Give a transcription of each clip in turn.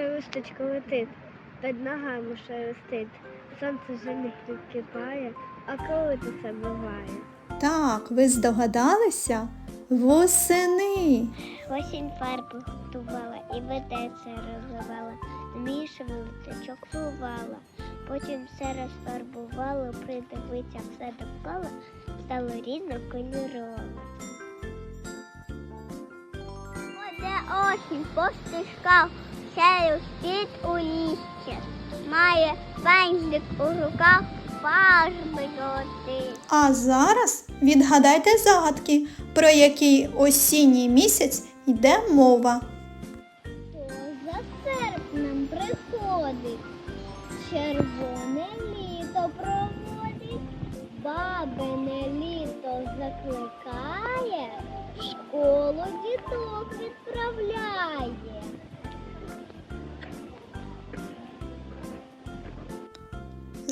ласточка летить, під ногами шелестить, сонце вже не прикипає, а коли то це буває? Так, ви здогадалися? Восени. Осінь фарби готувала і ведеться розливала, змішувала, течок плувала, потім все розфарбувала, придивиться, все допала, стало рідно різнокольорове. Оде осінь по стежках, сяє світ у лісті, має пензлик у руках, фарби золоті. А зараз відгадайте загадки, про який осінній місяць йде мова. За серпнем приходить, червоне літо проводить, бабине літо закликає,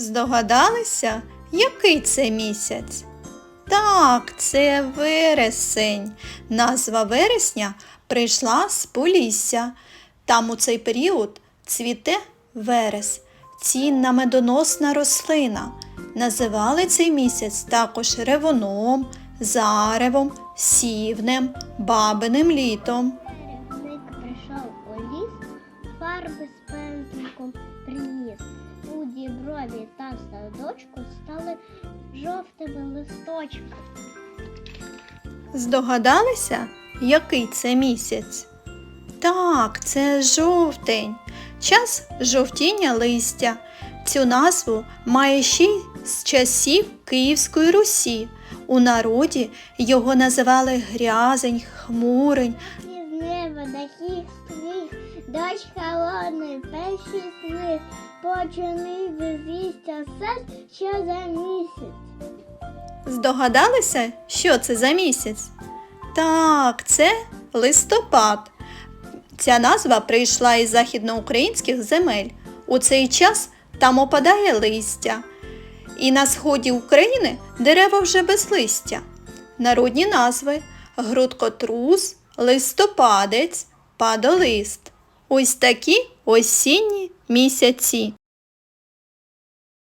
Здогадалися, який це місяць? Так, це вересень. Назва вересня прийшла з Полісся. Там у цей період цвіте верес, цінна медоносна рослина. Називали цей місяць також ревуном, заревом, сівнем, бабиним літом. Фарби з пензликом приніс. У діброві та садочку стали жовтими листочками. Здогадалися, який це місяць? Так, це жовтень, час жовтіння листя. Цю назву має ще й з часів Київської Русі. У народі його називали грязень, хмурень. Неба таких стріх, дощ холодний, перші сни, почали звістя все, що за місяць. Здогадалися, що це за місяць? Так, це листопад. Ця назва прийшла із західноукраїнських земель. У цей час там опадає листя. І на сході України дерева вже без листя. Народні назви грудкотрус, листопадець, падолист. Ось такі осінні місяці.